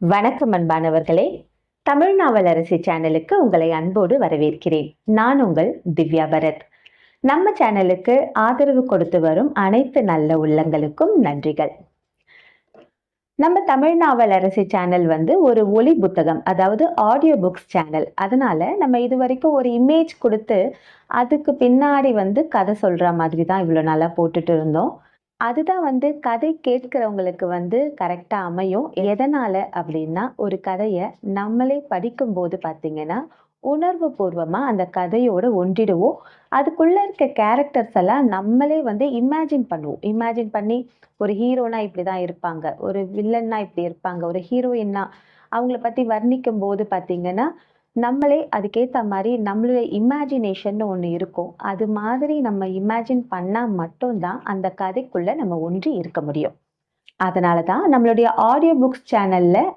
வணக்கம் அன்பானவர்களே. தமிழ் நாவலரசி சேனலுக்கு உங்களை அன்போடு வரவேற்கிறேன். நான் உங்கள் திவ்யா பரத். நம்ம சேனலுக்கு ஆதரவு கொடுத்து வரும் அனைத்து நல்ல உள்ளங்களுக்கும் நன்றிகள். நம்ம தமிழ் நாவலரசி சேனல் வந்து ஒரு ஒலி புத்தகம் அதாவது ஆடியோ புக்ஸ் சேனல். அதனால நம்ம இது வரைக்கும் ஒரு இமேஜ் கொடுத்து அதுக்கு பின்னாடி வந்து கதை சொல்கிற மாதிரி தான் இவ்வளோ நாளாக போட்டுட்டு இருந்தோம். அதுதான் வந்து கதை கேட்கிறவங்களுக்கு வந்து கரெக்டாக அமையும். எதனால் அப்படின்னா ஒரு கதையை நம்மளே படிக்கும்போது பார்த்தீங்கன்னா உணர்வு பூர்வமாக அந்த கதையோட ஒன்றிடுவோம். அதுக்குள்ளே இருக்க கேரக்டர்ஸ் எல்லாம் நம்மளே வந்து இமேஜின் பண்ணுவோம். இமேஜின் பண்ணி ஒரு ஹீரோனா இப்படி தான் இருப்பாங்க. ஒரு வில்லன்னா இப்படி இருப்பாங்க. ஒரு ஹீரோயின்னா அவங்கள பற்றி வர்ணிக்கும் போது பார்த்தீங்கன்னா நம்மளே அதுக்கேற்ற மாதிரி நம்மளுடைய இமேஜினேஷன் ஒன்று இருக்கும். அது மாதிரி நம்ம இமேஜின் பண்ணால் மட்டும்தான் அந்த கதைக்குள்ளே நம்ம ஒன்றி இருக்க முடியும். அதனால தான் நம்மளுடைய ஆடியோ புக்ஸ் சேனலில்